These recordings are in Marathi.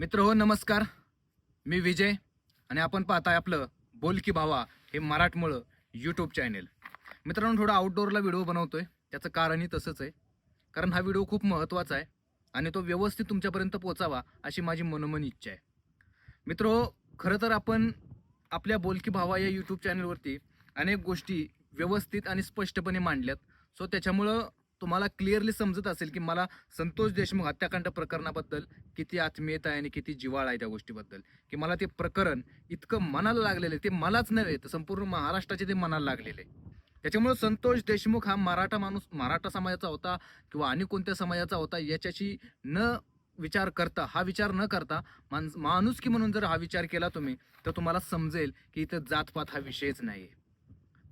मित्र हो नमस्कार. मी विजय आणि आपण पाहताय आपलं बोल की भावा हे मराठमोळं यूट्यूब चॅनेल मित्रांनो थोडा आउटडोअरला व्हिडिओ बनवतोय. त्याचं कारणही तसंच आहे. कारण हा व्हिडिओ खूप महत्त्वाचा आहे आणि तो व्यवस्थित तुमच्यापर्यंत पोचावा अशी माझी मनोमन इच्छा आहे. मित्र हो खरं तर आपण आपल्या बोलकी भावा या यूट्यूब चॅनलवरती अनेक गोष्टी व्यवस्थित आणि स्पष्टपणे मांडल्यात. सो त्याच्यामुळं तुम्हाला क्लिअरली समजत असेल की मला संतोष देशमुख हत्याकांड प्रकरणाबद्दल किती आत्मीयता आहे आणि किती जिवाळ आहे त्या गोष्टीबद्दल. की मला ते प्रकरण इतकं मनाला लागलेलं आहे ते मलाच नव्हे तर संपूर्ण महाराष्ट्राचे ते मनाला लागलेले आहे. त्याच्यामुळे संतोष देशमुख हा मराठा माणूस मराठा समाजाचा होता किंवा आणि कोणत्या समाजाचा होता याच्याशी न विचार करता हा विचार न करता माणूस माणुसकी म्हणून जर हा विचार केला तुम्ही तर तुम्हाला समजेल की इथं जातपात हा विषयच नाही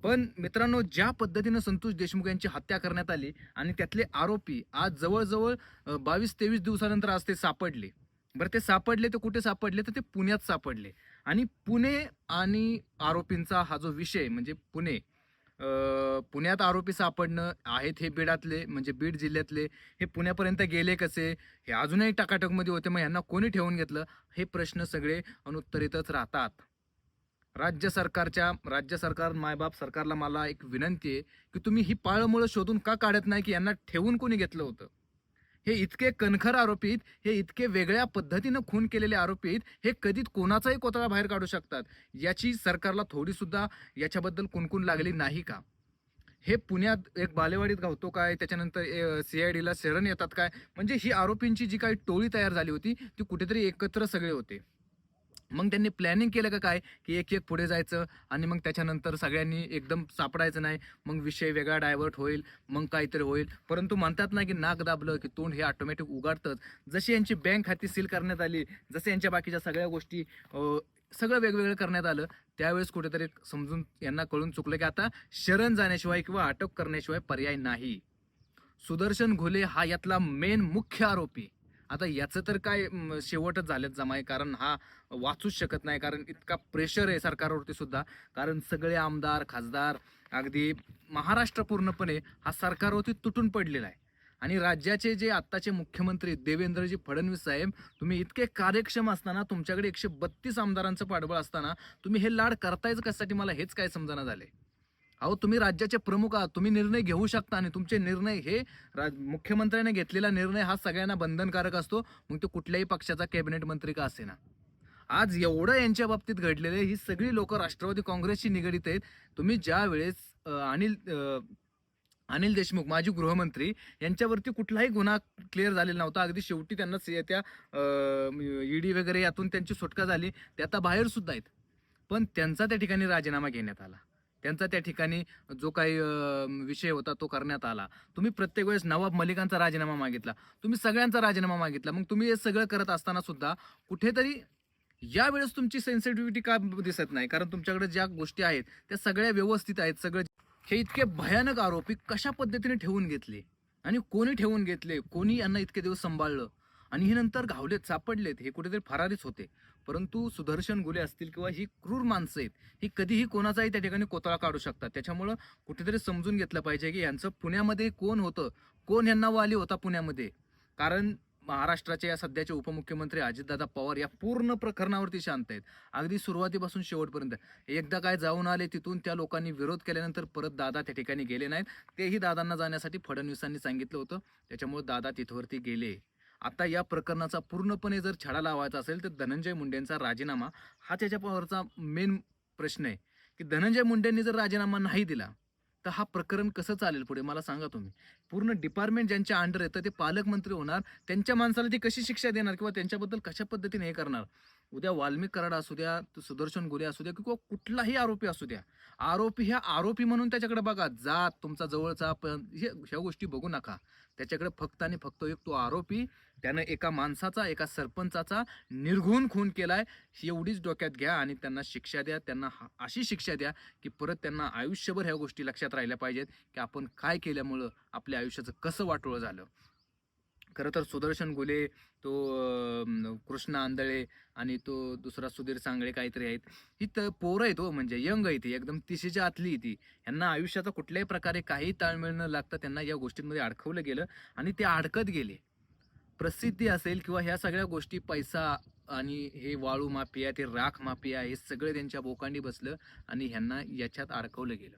पण मित्रांनो ज्या पद्धतीनं संतोष देशमुख यांची हत्या करण्यात आली आणि त्यातले आरोपी आज जवळजवळ बावीस तेवीस दिवसानंतर आज ते सापडले. बरं ते सापडले तर कुठे सापडले? तर ते पुण्यात सापडले. आणि पुणे आणि आरोपींचा हा जो विषय म्हणजे पुणे पुण्यात आरोपी सापडणं आहेत हे बीडातले म्हणजे बीड जिल्ह्यातले हे पुण्यापर्यंत गेले कसे? हे अजूनही टाकाटकमध्ये होते मग यांना कोणी ठेवून घेतलं? हे प्रश्न सगळे अनुत्तरितच राहतात. राज्य सरकारच्या राज्य सरकार मायबाप सरकारला मला एक विनंती आहे की तुम्ही ही पाळमुळं शोधून का काढत नाही की यांना ठेवून कोणी घेतलं होतं? हे इतके कणखर आरोपीत हे इतके वेगळ्या पद्धतीनं खून केलेले आरोपीत हे कधीच कोणाचाही कोतळा बाहेर काढू शकतात? याची सरकारला थोडीसुद्धा याच्याबद्दल कुणकुण लागली नाही का? हे पुण्यात एक बालेवाडीत गावतो काय? त्याच्यानंतर सी आय डीला शरण येतात काय? म्हणजे ही आरोपींची जी काही टोळी तयार झाली होती ती कुठेतरी एकत्र सगळे होते. मग त्यांनी प्लॅनिंग केलं का काय? की एक एक पुढे जायचं आणि मग त्याच्यानंतर सगळ्यांनी एकदम सापडायचं नाही. मग विषय वेगळा डायव्हर्ट होईल मग काहीतरी होईल. परंतु म्हणतात ना की नाक दाबलं की तोंड हे ऑटोमॅटिक उघडतंच. जशी यांची बँक खाती सील करण्यात आली जसे यांच्या बाकीच्या सगळ्या गोष्टी सगळं वेगवेगळं करण्यात आलं त्यावेळेस कुठेतरी समजून यांना कळून चुकलं की आता शरण जाण्याशिवाय किंवा अटक करण्याशिवाय पर्याय नाही. सुदर्शन घोले हा यातला मेन मुख्य आरोपी. आता याचं तर काय शेवटच शेवटच झालेत आहे कारण हा वाचूच शकत नाही. कारण इतका प्रेशर आहे सरकारवरती सुद्धा. कारण सगळे आमदार खासदार अगदी महाराष्ट्र पूर्णपणे हा सरकारवरती तुटून पडलेला आहे. आणि राज्याचे जे आत्ताचे मुख्यमंत्री देवेंद्रजी फडणवीस साहेब तुम्ही इतके कार्यक्षम असताना तुमच्याकडे एकशे बत्तीस आमदारांचं पाठबळ असताना तुम्ही हे लाड करतायच कशासाठी? मला हेच काय समजना झाले अहो तुम्ही राज्याचे प्रमुख आहात. तुम्ही निर्णय घेऊ शकता आणि तुमचे निर्णय हे राज मुख्यमंत्र्याने घेतलेला निर्णय हा सगळ्यांना बंधनकारक असतो. मग तो कुठल्याही पक्षाचा कॅबिनेट मंत्री का असेना? आज एवढं यांच्या बाबतीत घडलेलं ही सगळी लोक राष्ट्रवादी काँग्रेसशी निगडीत आहेत. तुम्ही ज्या वेळेस अनिल अनिल देशमुख माजी गृहमंत्री यांच्यावरती कुठलाही गुन्हा क्लिअर झालेला नव्हता. अगदी शेवटी त्यांना से- त्या ईडी वगैरे यातून त्यांची सुटका झाली. ते आता बाहेरसुद्धा आहेत. पण त्यांचा त्या ठिकाणी राजीनामा घेण्यात आला. त्यांचा त्या ठिकाणी जो काही विषय होता तो करण्यात आला. तुम्ही प्रत्येक वेळेस नवाब मलिकांचा राजीनामा मागितला. तुम्ही सगळ्यांचा राजीनामा मागितला. मग तुम्ही हे सगळं करत असताना सुद्धा कुठेतरी यावेळेस तुमची सेन्सिटिव्हिटी का दिसत नाही? कारण तुमच्याकडे ज्या गोष्टी आहेत त्या सगळ्या व्यवस्थित आहेत. सगळं हे इतके भयानक आरोपी कशा पद्धतीने ठेवून घेतले? आणि कोणी ठेवून घेतले? कोणी यांना इतके दिवस सांभाळलं? आणि हे नंतर घावलेत सापडलेत. हे कुठेतरी फरारीच होते. परंतु सुदर्शन गुले असतील किंवा ही क्रूर माणसं आहेत ही कधीही कोणाचाही त्या ठिकाणी कोतळा काढू शकतात. त्याच्यामुळं कुठेतरी समजून घेतलं पाहिजे की यांचं पुण्यामध्ये कोण होतं कोण यांना वाली होता पुण्यामध्ये? कारण महाराष्ट्राचे या सध्याचे उपमुख्यमंत्री अजितदादा पवार या पूर्ण प्रकरणावरती शांत आहेत. अगदी सुरुवातीपासून शेवटपर्यंत. एकदा काय जाऊन आले तिथून त्या लोकांनी विरोध केल्यानंतर परत दादा त्या ठिकाणी गेले नाहीत. तेही दादांना जाण्यासाठी फडणवीसांनी सांगितलं होतं. त्याच्यामुळे दादा तिथवरती गेले. आता या प्रकरणाचा पूर्णपणे जर छडा लावायचा असेल तर धनंजय मुंडेंचा राजीनामा हा त्याच्यावरचा मेन प्रश्न आहे. की धनंजय मुंडेंनी जर राजीनामा नाही दिला तर हा प्रकरण कसं चालेल पुढे? मला सांगा तुम्ही. पूर्ण डिपार्टमेंट ज्यांच्या अंडर येतं ते पालकमंत्री होणार त्यांच्या माणसाला ती कशी शिक्षा देणार किंवा त्यांच्याबद्दल कशा पद्धतीने हे करणार? उद्या वाल्मिक कराड असू द्या सुदर्शन गोरे असू द्या किंवा कुठलाही आरोपी असू द्या आरोपी ह्या आरोपी म्हणून त्याच्याकडे बघा जात तुमचा जवळचा पण हे ह्या गोष्टी बघू नका. त्याच्याकडे फक्त आणि फक्त एक तो आरोपी त्यानं एका माणसाचा एका सरपंचाचा निर्घुण खून केलाय ही एवढीच डोक्यात घ्या आणि त्यांना शिक्षा द्या त्यांना हा- अशी शिक्षा द्या की परत त्यांना आयुष्यभर ह्या गोष्टी लक्षात राहिल्या पाहिजेत की आपण काय केल्यामुळं आपल्या आयुष्याचं कसं वाटोळं झालं. खरं तर सुदर्शन गुले तो कृष्णा कृष्ण आंधळे आणि तो दुसरा सुधीर सांगळे काहीतरी आहेत. ही तर पोरं आहेत हो म्हणजे यंग आहे ती एकदम तिशीच्या आतली आहे ती. यांना आयुष्याचा कुठल्याही प्रकारे काही ताळमेळ न लागता त्यांना या गोष्टींमध्ये अडकवलं गेलं आणि ते अडकत गेले. प्रसिद्धी असेल किंवा ह्या सगळ्या गोष्टी पैसा आणि हे वाळू माफिया ते राख माफिया हे सगळे त्यांच्या बोकांडी बसलं आणि ह्यांना याच्यात अडकवलं गेलं.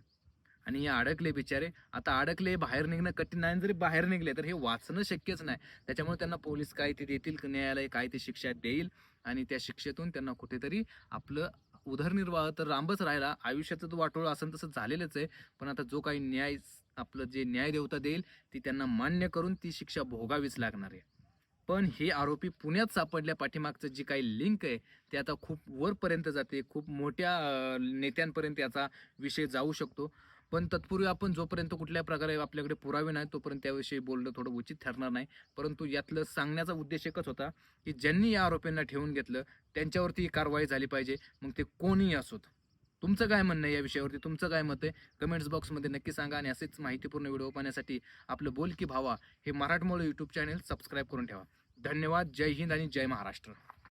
आणि हे अडकले बिचारे. आता अडकले बाहेर निघणं कठीण नाही आणि जरी बाहेर निघले तर हे वाचणं शक्यच नाही. त्याच्यामुळे त्यांना पोलीस काय ते देतील न्यायालय काय ते शिक्षा देईल आणि त्या शिक्षेतून त्यांना कुठेतरी आपलं उदरनिर्वाह तर लांबच राहिला. आयुष्याचं तो वाटोळ असं तसं झालेलंच आहे. पण आता जो काही न्याय आपलं जे न्याय देवता देईल ती त्यांना मान्य करून ती शिक्षा भोगावीच लागणार आहे. पण हे आरोपी पुण्यात सापडल्या पाठीमागचं जी काही लिंक आहे ते आता खूप वरपर्यंत जाते. खूप मोठ्या नेत्यांपर्यंत याचा विषय जाऊ शकतो. पण तत्पूर्वी आपण जोपर्यंत कुठल्या प्रकारे आपल्याकडे पुरावे नाही तोपर्यंत त्याविषयी बोलणं थोडं उचित ठरणार नाही. परंतु यातलं सांगण्याचा उद्देश एकच होता की ज्यांनी या आरोपींना ठेवून घेतलं त्यांच्यावरती ही कारवाई झाली पाहिजे. मग ते कोणीही असोत. तुमचं काय म्हणणं आहे या विषयावरती? तुमचं काय मत आहे? कमेंट्स बॉक्समध्ये नक्की सांगा आणि असेच माहितीपूर्ण व्हिडिओ पाहण्यासाठी आपलं बोल की भावा हे मराठमोळं यूट्यूब चॅनेल सबस्क्राईब करून ठेवा. धन्यवाद. जय हिंद आणि जय महाराष्ट्र.